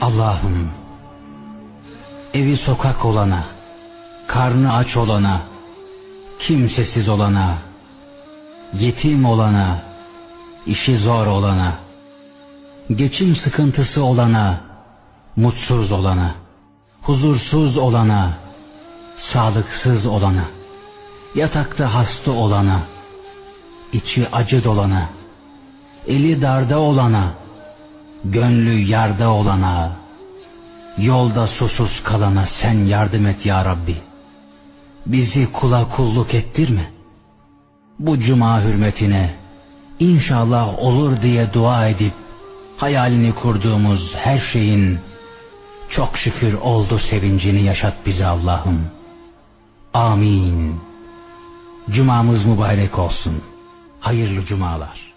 Allah'ım evi sokak olana, karnı aç olana, kimsesiz olana, yetim olana, işi zor olana, geçim sıkıntısı olana, mutsuz olana, huzursuz olana, sağlıksız olana, yatakta hasta olana, içi acı dolana, eli darda olana, gönlü yarda olana, yolda susuz kalana sen yardım et ya Rabbi. Bizi kula kulluk ettirme. Bu cuma hürmetine inşallah olur diye dua edip hayalini kurduğumuz her şeyin çok şükür oldu sevincini yaşat bize Allah'ım. Amin. Cumamız mübarek olsun. Hayırlı cumalar.